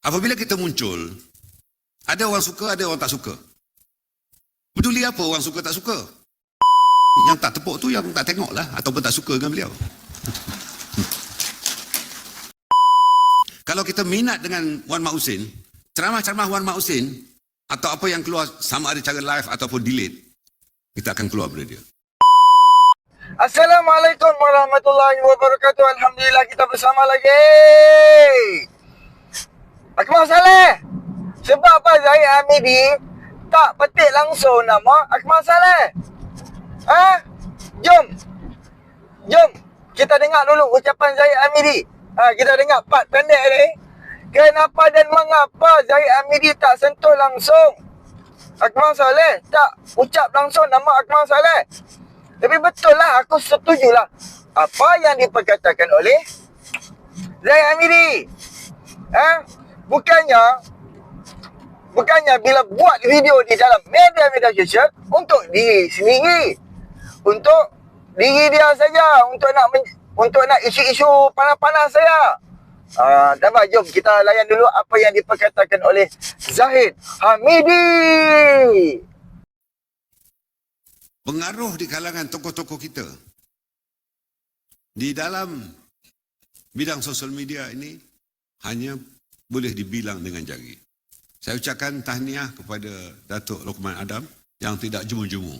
Apabila kita muncul, ada orang suka, ada orang tak suka. Peduli apa orang suka tak suka? Yang tak tepuk tu yang tak tengok lah ataupun tak suka dengan beliau. Kalau kita minat dengan Wan Mak Husin, ceramah-ceramah Wan Mak Husin atau apa yang keluar sama ada cara live ataupun delete, kita akan keluar pada dia. Assalamualaikum warahmatullahi wabarakatuh. Alhamdulillah kita bersama lagi. Akmal Saleh. Sebab apa Zahid Hamidi tak petik langsung nama Akmal Saleh? Ha? Jom. Jom. Kita dengar dulu ucapan Zahid Hamidi. Ha, kita dengar part pendek ni. Kenapa dan mengapa Zahid Hamidi tak sentuh langsung Akmal Saleh? Tak ucap langsung nama Akmal Saleh. Tapi betul lah, aku setuju lah. Apa yang diperkatakan oleh Zahid Hamidi. Eh? Bukannya, bukannya bila buat video di dalam media-media sosial untuk diri sendiri. Untuk diri dia saja. Untuk nak untuk nak isu-isu panas-panas saya. Ah, uh, dapat jom kita layan dulu apa yang diperkatakan oleh Zahid Hamidi. pengaruh di kalangan tokoh-tokoh kita di dalam bidang sosial media ini hanya boleh dibilang dengan jari. Saya ucapkan tahniah kepada Datuk Lokman Adam yang tidak jemu-jemu.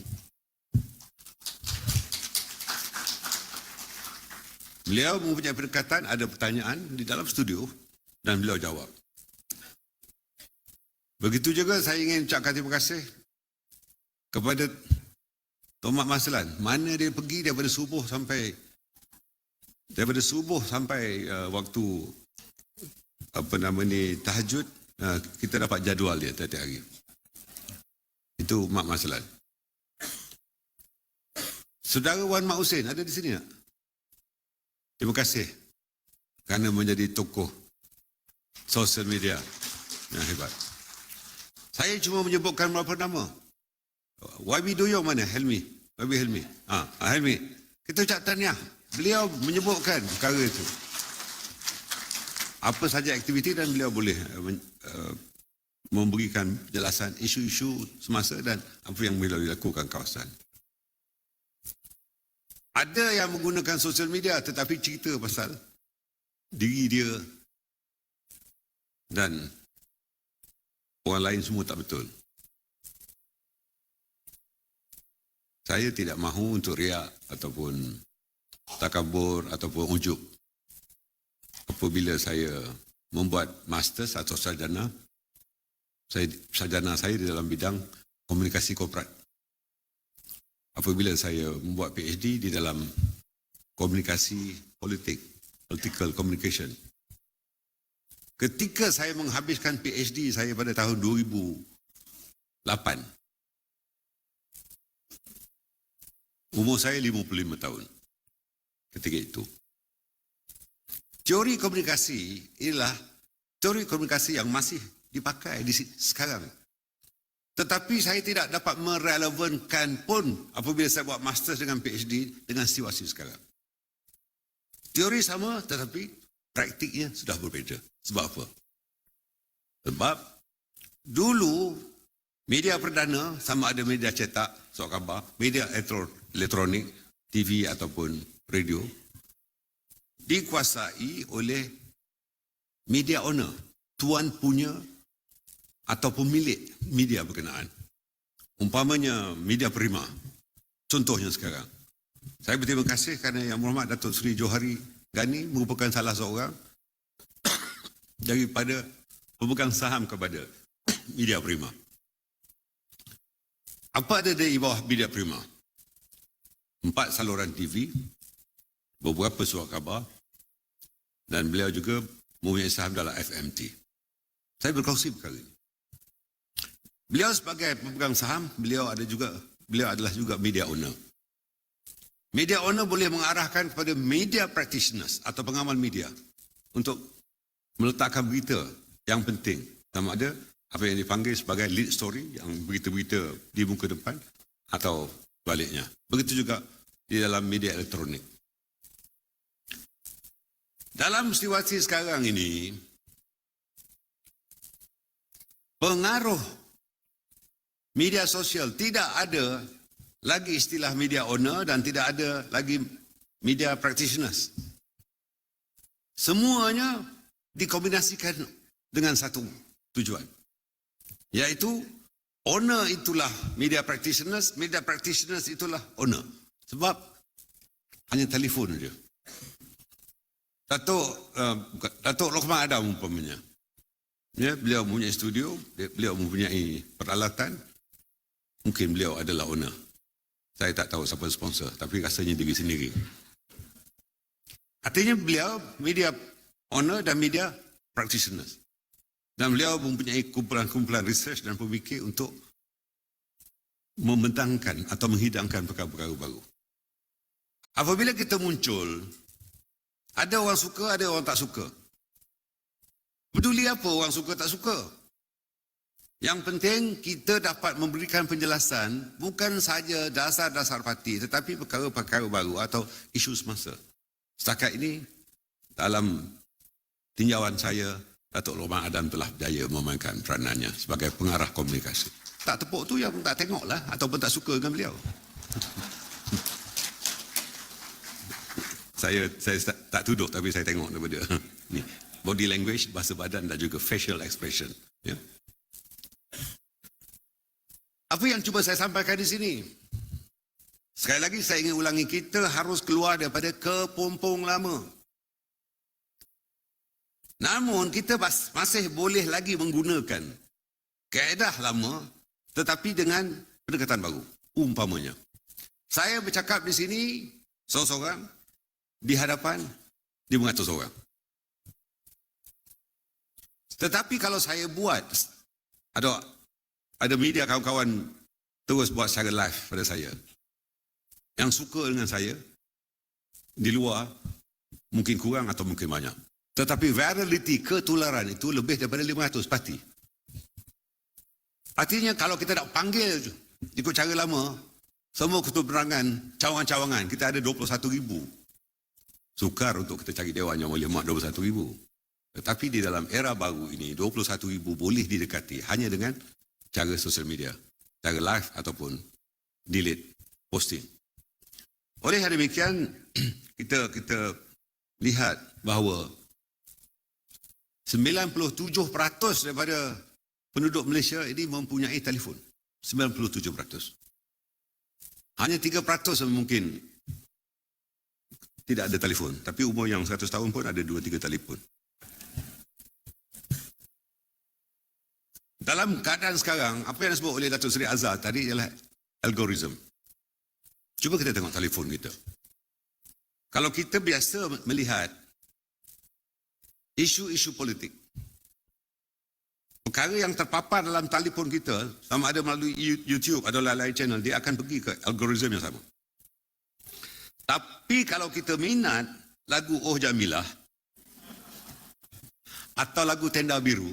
Beliau mempunyai pendekatan, ada pertanyaan di dalam studio dan beliau jawab. Begitu juga saya ingin ucapkan terima kasih kepada Tomak Maslan, mana dia pergi daripada subuh sampai daripada subuh sampai uh, waktu apa nama ni tahajud uh, kita dapat jadual dia tiap-tiap hari. Itu Mak Maslan. Saudara Wan Mak Hussein ada di sini tak? Terima kasih kerana menjadi tokoh sosial media yang hebat. Saya cuma menyebutkan beberapa nama. YB Doyong mana? Helmi. YB Helmi. Ha, ha Helmi. Kita ucap tahniah. Beliau menyebutkan perkara itu. Apa saja aktiviti dan beliau boleh uh, memberikan penjelasan isu-isu semasa dan apa yang beliau lakukan kawasan. Ada yang menggunakan sosial media tetapi cerita pasal diri dia dan orang lain semua tak betul. Saya tidak mahu untuk riak ataupun takabur ataupun ujuk. Apabila saya membuat masters atau sarjana, saya, sarjana saya di dalam bidang komunikasi korporat. Apabila saya membuat PhD di dalam komunikasi politik, political communication. Ketika saya menghabiskan PhD saya pada tahun 2008, Umur saya 55 tahun ketika itu. Teori komunikasi ialah teori komunikasi yang masih dipakai di sekarang. Tetapi saya tidak dapat merelevankan pun apabila saya buat master dengan PhD dengan situasi sekarang. Teori sama tetapi praktiknya sudah berbeza. Sebab apa? Sebab dulu media perdana sama ada media cetak, surat khabar, media elektronik TV ataupun radio dikuasai oleh media owner, tuan punya atau pemilik media berkenaan. Umpamanya media prima. Contohnya sekarang. Saya berterima kasih kerana Yang Berhormat Datuk Seri Johari Gani merupakan salah seorang daripada pemegang saham kepada media prima. Apa ada di bawah media prima? empat saluran TV, beberapa surat khabar dan beliau juga mempunyai saham dalam FMT. Saya berkongsi perkara ini. Beliau sebagai pemegang saham, beliau ada juga beliau adalah juga media owner. Media owner boleh mengarahkan kepada media practitioners atau pengamal media untuk meletakkan berita yang penting sama ada apa yang dipanggil sebagai lead story yang berita-berita di muka depan atau baliknya. Begitu juga di dalam media elektronik. Dalam situasi sekarang ini, pengaruh media sosial tidak ada lagi istilah media owner dan tidak ada lagi media practitioners. Semuanya dikombinasikan dengan satu tujuan. Iaitu owner itulah media practitioners, media practitioners itulah owner. Sebab hanya telefon je. Datuk uh, Datuk Lokman Adam umpamanya. Ya, beliau mempunyai studio, beliau mempunyai peralatan. Mungkin beliau adalah owner. Saya tak tahu siapa sponsor, tapi rasanya diri sendiri. Artinya beliau media owner dan media practitioners. Dan beliau mempunyai kumpulan-kumpulan research dan pemikir untuk membentangkan atau menghidangkan perkara-perkara baru. Apabila kita muncul, ada orang suka, ada orang tak suka. Peduli apa orang suka tak suka? Yang penting kita dapat memberikan penjelasan bukan saja dasar-dasar parti tetapi perkara-perkara baru atau isu semasa. Setakat ini dalam tinjauan saya Datuk Lokman Adam telah berjaya memainkan peranannya sebagai pengarah komunikasi. Tak tepuk tu yang tak tengok lah ataupun tak suka dengan beliau. saya saya tak, tak tuduh tapi saya tengok daripada ni. Body language bahasa badan dan juga facial expression ya. Apa yang cuba saya sampaikan di sini? Sekali lagi saya ingin ulangi kita harus keluar daripada kepompong lama. Namun kita mas- masih boleh lagi menggunakan kaedah lama tetapi dengan pendekatan baru umpamanya. Saya bercakap di sini seorang-seorang di hadapan 500 orang. Tetapi kalau saya buat, ada ada media kawan-kawan terus buat secara live pada saya. Yang suka dengan saya, di luar, mungkin kurang atau mungkin banyak. Tetapi virality, ketularan itu lebih daripada 500 pasti. Artinya kalau kita nak panggil ikut cara lama, semua ketua penerangan, cawangan-cawangan, kita ada 21 ribu sukar untuk kita cari dewan yang boleh muat 21 ribu. Tetapi di dalam era baru ini, 21 ribu boleh didekati hanya dengan cara sosial media. Cara live ataupun delete posting. Oleh hal demikian, kita kita lihat bahawa 97% daripada penduduk Malaysia ini mempunyai telefon. 97%. Hanya 3% yang mungkin tidak ada telefon. Tapi umur yang 100 tahun pun ada 2-3 telefon. Dalam keadaan sekarang, apa yang disebut oleh Datuk Seri Azhar tadi ialah algoritma. Cuba kita tengok telefon kita. Kalau kita biasa melihat isu-isu politik, perkara yang terpapar dalam telefon kita, sama ada melalui YouTube atau lain-lain channel, dia akan pergi ke algoritma yang sama. Tapi kalau kita minat lagu Oh Jamilah atau lagu Tenda Biru,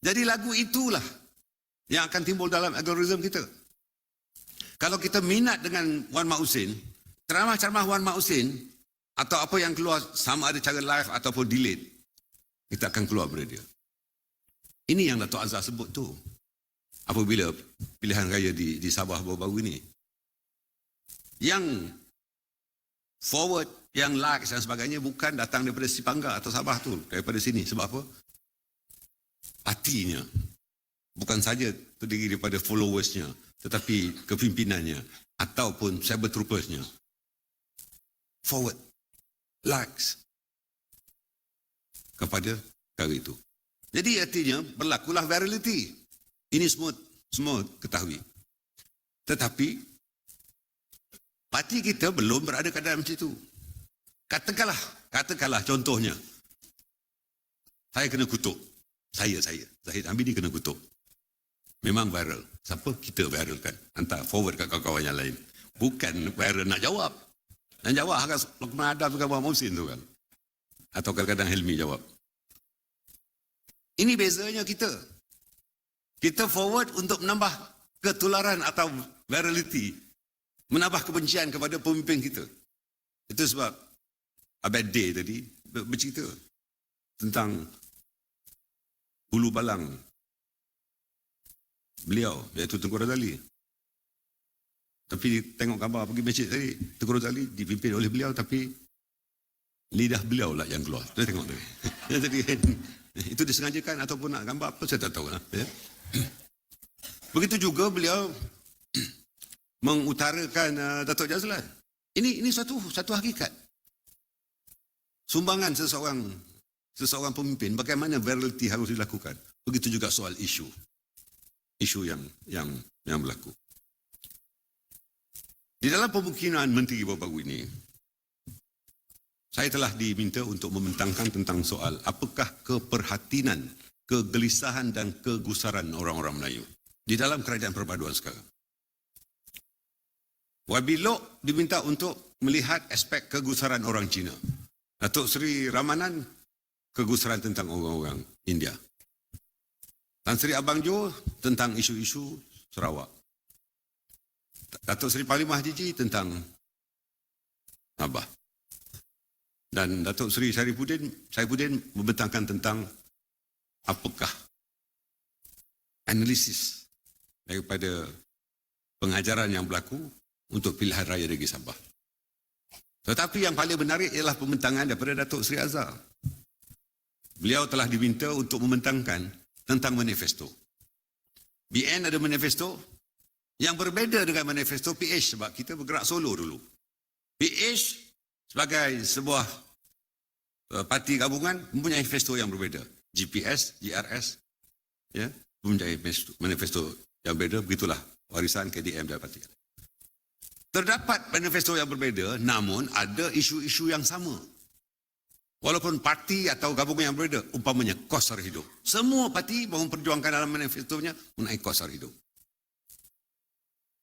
jadi lagu itulah yang akan timbul dalam algoritma kita. Kalau kita minat dengan Wan Mak Husin, ceramah-ceramah Wan Mak Husin atau apa yang keluar sama ada cara live ataupun delete, kita akan keluar daripada dia. Ini yang Datuk Azhar sebut tu. Apabila pilihan raya di, di Sabah baru-baru ini. Yang forward, yang likes dan sebagainya bukan datang daripada Sipangga atau Sabah tu, daripada sini. Sebab apa? Partinya bukan saja terdiri daripada followersnya, tetapi kepimpinannya ataupun cyber troopersnya. Forward, likes kepada perkara itu. Jadi artinya berlakulah virality. Ini semua semua ketahui. Tetapi parti kita belum berada keadaan macam itu. Katakanlah, katakanlah contohnya. Saya kena kutuk. Saya, saya. Zahid Hamidi kena kutuk. Memang viral. Siapa kita viralkan? Hantar forward kat kawan-kawan yang lain. Bukan viral nak jawab. Yang jawab harus Luqman Adam dengan Muhammad Musin tu kan. Atau kadang-kadang Helmi jawab. Ini bezanya kita. Kita forward untuk menambah ketularan atau virality. Menambah kebencian kepada pemimpin kita. Itu sebab Abed Day tadi ber- bercerita tentang hulu balang beliau iaitu Tengku Razali. Tapi tengok gambar pergi masjid tadi, Tengku Razali dipimpin oleh beliau tapi lidah beliau lah yang keluar. Kita tengok tadi. Jadi itu disengajakan ataupun nak gambar apa saya tak tahu lah. Ya. Begitu juga beliau mengutarakan uh, Datuk Jazlan. Ini ini suatu satu hakikat. Sumbangan seseorang seseorang pemimpin bagaimana virality harus dilakukan. Begitu juga soal isu. Isu yang yang yang berlaku. Di dalam pemukiman menteri baru ini, saya telah diminta untuk membentangkan tentang soal apakah keperhatinan, kegelisahan dan kegusaran orang-orang Melayu di dalam kerajaan perpaduan sekarang. Wabilok diminta untuk melihat aspek kegusaran orang Cina. Datuk Seri Ramanan, kegusaran tentang orang-orang India. Tan Sri Abang Jo tentang isu-isu Sarawak. Datuk Seri Parlimah Jiji tentang Sabah. Dan Datuk Seri Syarifudin, Syarifudin membentangkan tentang apakah analisis daripada pengajaran yang berlaku untuk pilihan raya Negeri Sabah. Tetapi yang paling menarik ialah pembentangan daripada Datuk Seri Azhar. Beliau telah diminta untuk membentangkan tentang manifesto. BN ada manifesto yang berbeza dengan manifesto PH sebab kita bergerak solo dulu. PH sebagai sebuah uh, parti gabungan mempunyai manifesto yang berbeza. GPS, GRS ya, mempunyai manifesto yang berbeza. Begitulah warisan KDM dari parti. Terdapat manifesto yang berbeza namun ada isu-isu yang sama. Walaupun parti atau gabungan yang berbeza, umpamanya kos sara hidup. Semua parti memperjuangkan dalam manifestonya mengenai kos sara hidup.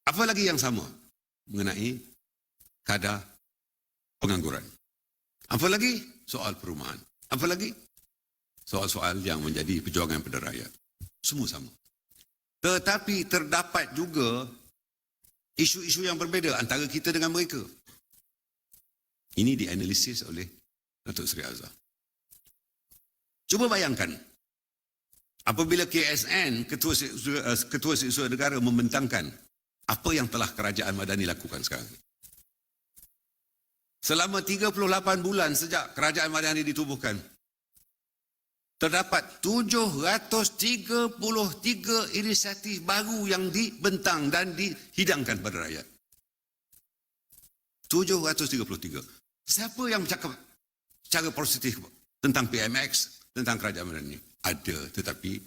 Apa lagi yang sama? Mengenai kadar pengangguran. Apa lagi? Soal perumahan. Apa lagi? Soal-soal yang menjadi perjuangan pada rakyat. Semua sama. Tetapi terdapat juga isu-isu yang berbeza antara kita dengan mereka. Ini dianalisis oleh Datuk Seri Azhar. Cuba bayangkan, apabila KSN, Ketua eh, Ketua Seksual Negara membentangkan apa yang telah kerajaan Madani lakukan sekarang. Selama 38 bulan sejak kerajaan Madani ditubuhkan, terdapat 733 inisiatif baru yang dibentang dan dihidangkan pada rakyat. 733. Siapa yang bercakap cara positif tentang PMX, tentang kerajaan Madani. Ada tetapi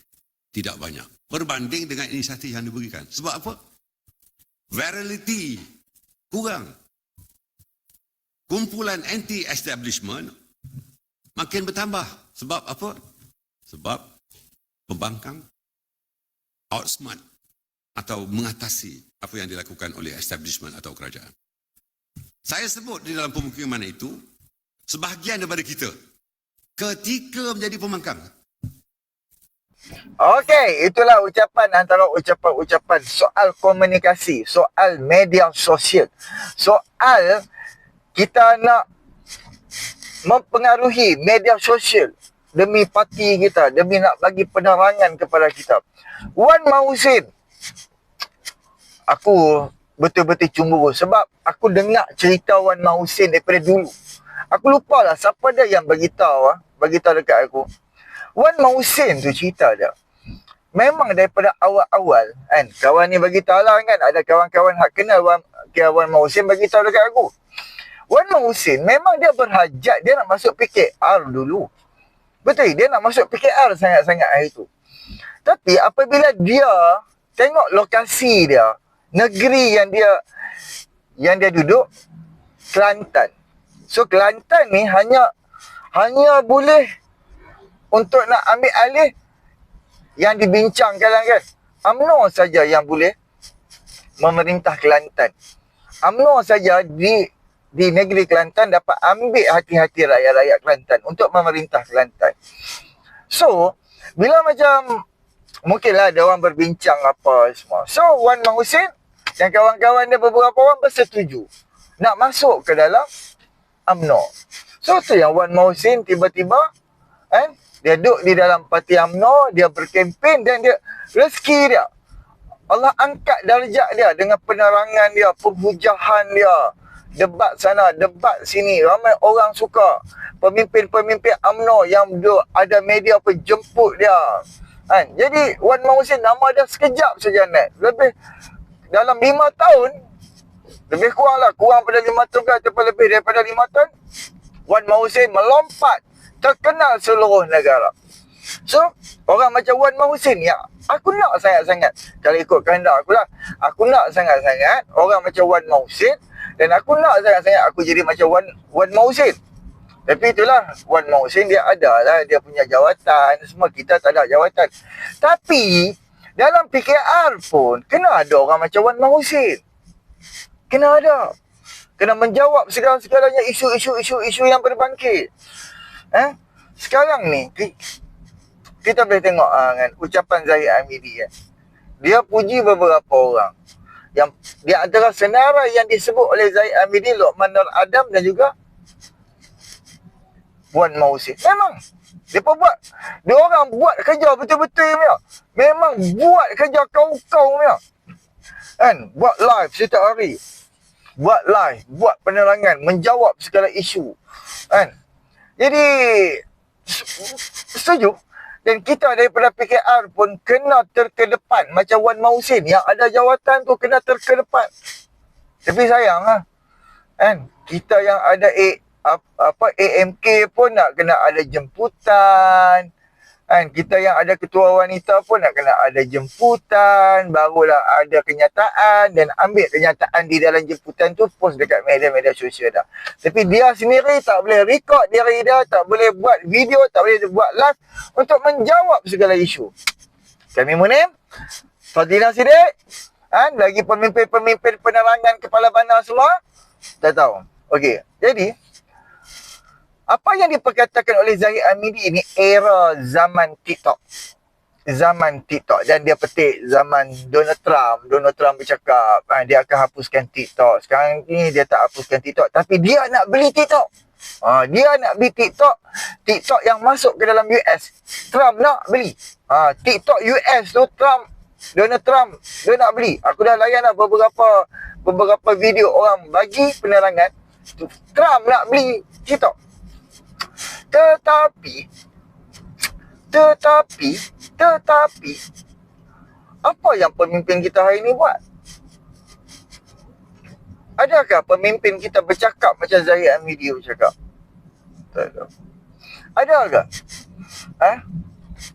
tidak banyak. Berbanding dengan inisiatif yang diberikan. Sebab apa? Virality kurang. Kumpulan anti-establishment makin bertambah. Sebab apa? Sebab pembangkang outsmart atau mengatasi apa yang dilakukan oleh establishment atau kerajaan. Saya sebut di dalam pemukiman itu sebahagian daripada kita ketika menjadi pembangkang. Okey, itulah ucapan antara ucapan-ucapan soal komunikasi, soal media sosial, soal kita nak mempengaruhi media sosial demi parti kita, demi nak bagi penerangan kepada kita. Wan Mausin, aku betul-betul cemburu sebab aku dengar cerita Wan Mausin daripada dulu. Aku lupa lah siapa dia yang beritahu ah, beritahu dekat aku. Wan Mausin tu cerita dia. Memang daripada awal-awal kan kawan ni bagi tahu lah kan ada kawan-kawan hak kenal Wan Wan Mausin bagi tahu dekat aku. Wan Mausin memang dia berhajat dia nak masuk PKR dulu. Betul dia nak masuk PKR sangat-sangat hari tu. Tapi apabila dia tengok lokasi dia, negeri yang dia yang dia duduk Kelantan. So Kelantan ni hanya hanya boleh untuk nak ambil alih yang dibincangkan lah kan. UMNO saja yang boleh memerintah Kelantan. UMNO saja di di negeri Kelantan dapat ambil hati-hati rakyat-rakyat Kelantan untuk memerintah Kelantan. So, bila macam mungkinlah ada orang berbincang apa semua. So, Wan Mahusin dan kawan-kawan dia beberapa orang bersetuju nak masuk ke dalam UMNO. So tu yang Wan Mausin tiba-tiba kan Dia duduk di dalam parti UMNO, dia berkempen dan dia rezeki dia. Allah angkat darjat dia dengan penerangan dia, perhujahan dia. Debat sana, debat sini. Ramai orang suka. Pemimpin-pemimpin UMNO yang ada media pun jemput dia. Kan? Jadi Wan Mahusin nama dia sekejap saja naik. Lebih dalam lima tahun, lebih kurang lah. Kurang pada lima tahun ke ataupun lebih daripada lima tahun. Wan Mahusin melompat terkenal seluruh negara. So, orang macam Wan Mahusin ya, aku nak sangat-sangat. Kalau ikut kehendak aku lah. Aku nak sangat-sangat orang macam Wan Mahusin. Dan aku nak sangat-sangat aku jadi macam Wan, Wan Mahusin. Tapi itulah, Wan Mahusin dia ada lah. Dia punya jawatan. Semua kita tak ada jawatan. Tapi, dalam PKR pun, kena ada orang macam Wan Mahusin. Kena ada. Kena menjawab segala-segalanya isu-isu-isu-isu yang berbangkit. Eh? Sekarang ni, kita boleh tengok uh, kan, ucapan Zahid Amidi eh. Dia puji beberapa orang. Yang dia antara senarai yang disebut oleh Zahid Amidi, Luqman Nur Adam dan juga Puan Mausi. Memang. Pun buat. Dia orang buat kerja betul-betul punya. Memang buat kerja kau-kau punya. Kan? Buat live setiap hari. Buat live. Buat penerangan. Menjawab segala isu. Kan? Jadi, setuju. Dan kita daripada PKR pun kena terkedepan. Macam Wan Mausin yang ada jawatan tu kena terkedepan. Tapi sayang lah. Kan? Kita yang ada A, apa AMK pun nak kena ada jemputan. Kan? Kita yang ada ketua wanita pun nak kena ada jemputan. Barulah ada kenyataan dan ambil kenyataan di dalam jemputan tu post dekat media-media sosial dah. Tapi dia sendiri tak boleh record diri dia, tak boleh buat video, tak boleh buat live untuk menjawab segala isu. Kami Munim, Fadilah Sidik, kan? lagi pemimpin-pemimpin penerangan kepala bana semua, tak tahu. Okey, jadi apa yang diperkatakan oleh Zahid Amidi ini era zaman TikTok. Zaman TikTok dan dia petik zaman Donald Trump. Donald Trump bercakap ha, dia akan hapuskan TikTok. Sekarang ni dia tak hapuskan TikTok tapi dia nak beli TikTok. Ha, dia nak beli TikTok. TikTok yang masuk ke dalam US. Trump nak beli. Ha, TikTok US tu Trump Donald Trump dia nak beli. Aku dah layan dah beberapa beberapa video orang bagi penerangan Trump nak beli TikTok. Tetapi Tetapi Tetapi Apa yang pemimpin kita hari ini buat? Adakah pemimpin kita bercakap macam Zahid Amidi bercakap? Tak ada. Adakah? Eh?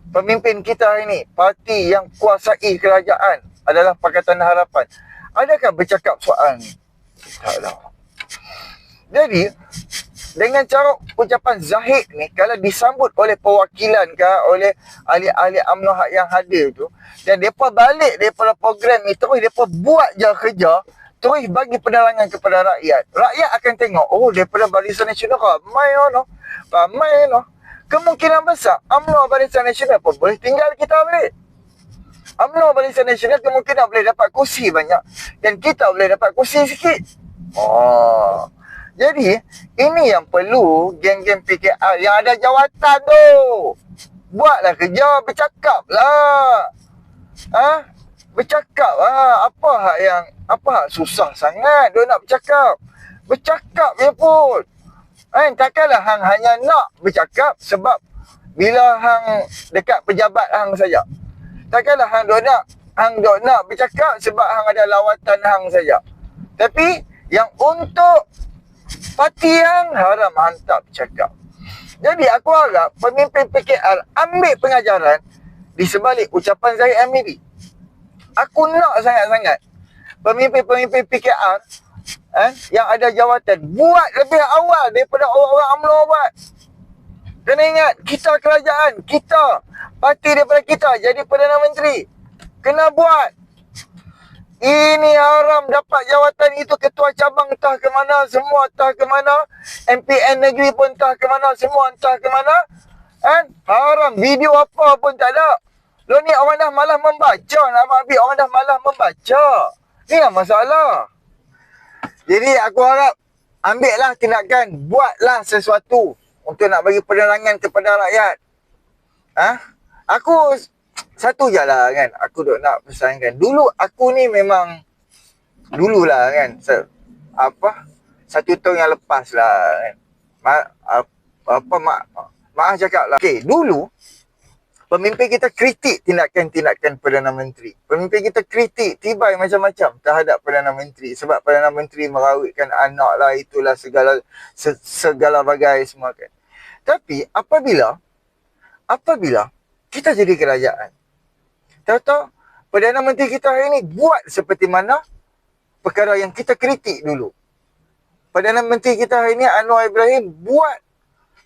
Pemimpin kita hari ini, parti yang kuasai kerajaan adalah Pakatan Harapan. Adakah bercakap soal ni? Tak ada. Jadi, dengan cara ucapan Zahid ni kalau disambut oleh perwakilan ke oleh ahli-ahli UMNO yang hadir tu dan depa balik daripada program ni terus depa buat je kerja terus bagi penerangan kepada rakyat. Rakyat akan tengok oh daripada Barisan Nasional ramai ono ramai ono kemungkinan besar UMNO Barisan Nasional pun boleh tinggal kita balik UMNO Barisan Nasional kemungkinan boleh dapat kursi banyak dan kita boleh dapat kursi sikit. Oh jadi, ini yang perlu geng-geng PKR yang ada jawatan tu. Buatlah kerja, bercakap lah. Ha? Bercakap lah. Apa hak yang, apa hak susah sangat dia nak bercakap. Bercakap je pun. Kan? Takkanlah hang hanya nak bercakap sebab bila hang dekat pejabat hang saja. Takkanlah hang dok nak hang dok nak bercakap sebab hang ada lawatan hang saja. Tapi yang untuk Parti yang haram hantar bercakap. Jadi aku harap pemimpin PKR ambil pengajaran di sebalik ucapan Zahid Amiri. Aku nak sangat-sangat pemimpin-pemimpin PKR eh, yang ada jawatan buat lebih awal daripada orang-orang UMNO buat. Kena ingat, kita kerajaan, kita, parti daripada kita jadi Perdana Menteri. Kena buat. Ini haram dapat jawatan itu ketua cabang entah ke mana, semua entah ke mana. MPN negeri pun entah ke mana, semua entah ke mana. Kan? Haram. Video apa pun tak ada. Lo ni orang dah malah membaca. Nama Abi orang dah malah membaca. Ni yang masalah. Jadi aku harap ambillah tindakan. Buatlah sesuatu untuk nak bagi penerangan kepada rakyat. Ha? Aku satu je lah kan. Aku duk nak pesankan. Dulu aku ni memang dululah kan. Se, apa? Satu tahun yang lepas lah kan. Ma, apa, mak maaf cakap lah. Okay, dulu pemimpin kita kritik tindakan-tindakan Perdana Menteri. Pemimpin kita kritik tibai macam-macam terhadap Perdana Menteri. Sebab Perdana Menteri merawitkan anak lah, itulah segala se, segala bagai semua kan. Tapi apabila apabila kita jadi kerajaan. Tahu-tahu Perdana Menteri kita hari ini buat seperti mana perkara yang kita kritik dulu. Perdana Menteri kita hari ini Anwar Ibrahim buat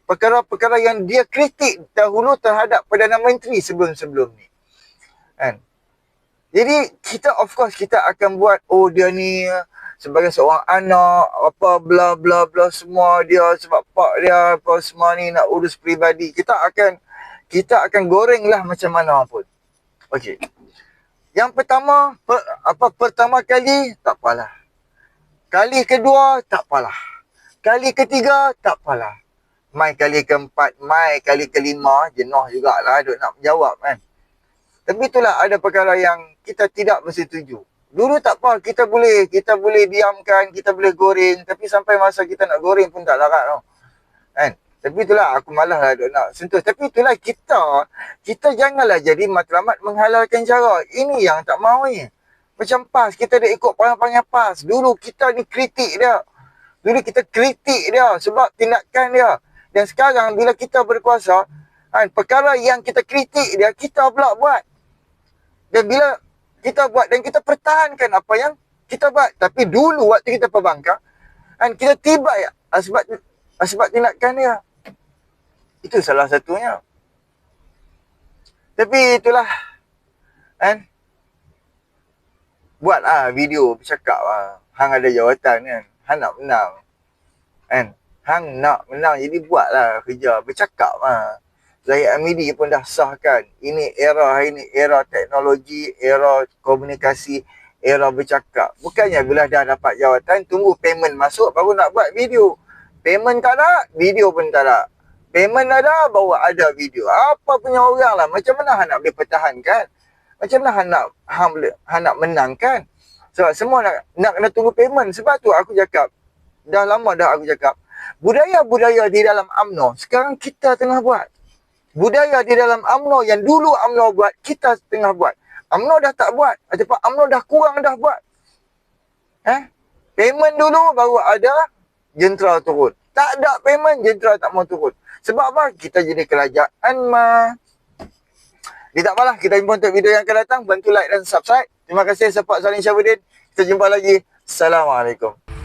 perkara-perkara yang dia kritik dahulu terhadap Perdana Menteri sebelum-sebelum ni. Kan? Jadi kita of course kita akan buat oh dia ni sebagai seorang anak apa bla bla bla semua dia sebab pak dia apa semua ni nak urus peribadi. Kita akan kita akan goreng lah macam mana pun. Okey. Yang pertama per, apa pertama kali tak apalah. Kali kedua tak apalah. Kali ketiga tak apalah mai kali keempat, mai kali kelima, jenuh jugalah duk nak menjawab kan. Tapi itulah ada perkara yang kita tidak bersetuju. Dulu tak apa, kita boleh kita boleh diamkan, kita boleh goreng. Tapi sampai masa kita nak goreng pun tak larat tau. Kan? Tapi itulah aku malas lah nak sentuh. Tapi itulah kita, kita janganlah jadi matlamat menghalalkan cara. Ini yang tak mahu ni. Macam PAS, kita dah ikut panggil-panggil PAS. Dulu kita ni kritik dia. Dulu kita kritik dia sebab tindakan dia. Dan sekarang bila kita berkuasa, kan, perkara yang kita kritik dia, kita pula buat. Dan bila kita buat dan kita pertahankan apa yang kita buat. Tapi dulu waktu kita perbangkang, kan, kita tiba ya sebab, sebab tindakan dia. Itu salah satunya. Tapi itulah. Kan? Buatlah video bercakap lah. Hang ada jawatan kan. Hang nak menang. Kan? Hang nak menang jadi buatlah kerja bercakap lah. Zahid Amidi pun dah sahkan. Ini era ini era teknologi, era komunikasi, era bercakap. Bukannya bila dah dapat jawatan tunggu payment masuk baru nak buat video. Payment tak ada, video pun tak ada. Payment ada, baru ada video. Apa punya orang lah. Macam mana hang nak boleh pertahankan? Macam mana hang nak, hang, hang nak menangkan? Sebab semua nak, nak kena tunggu payment. Sebab tu aku cakap, dah lama dah aku cakap, budaya-budaya di dalam UMNO sekarang kita tengah buat. Budaya di dalam UMNO yang dulu UMNO buat, kita tengah buat. UMNO dah tak buat. Ataupun UMNO dah kurang dah buat. Eh? Payment dulu baru ada jentera turun. Tak ada payment, jentera tak mau turun. Sebab apa? Kita jadi kerajaan mah. Dia tak apalah. Kita jumpa untuk video yang akan datang. Bantu like dan subscribe. Terima kasih support Salim Syafuddin. Kita jumpa lagi. Assalamualaikum.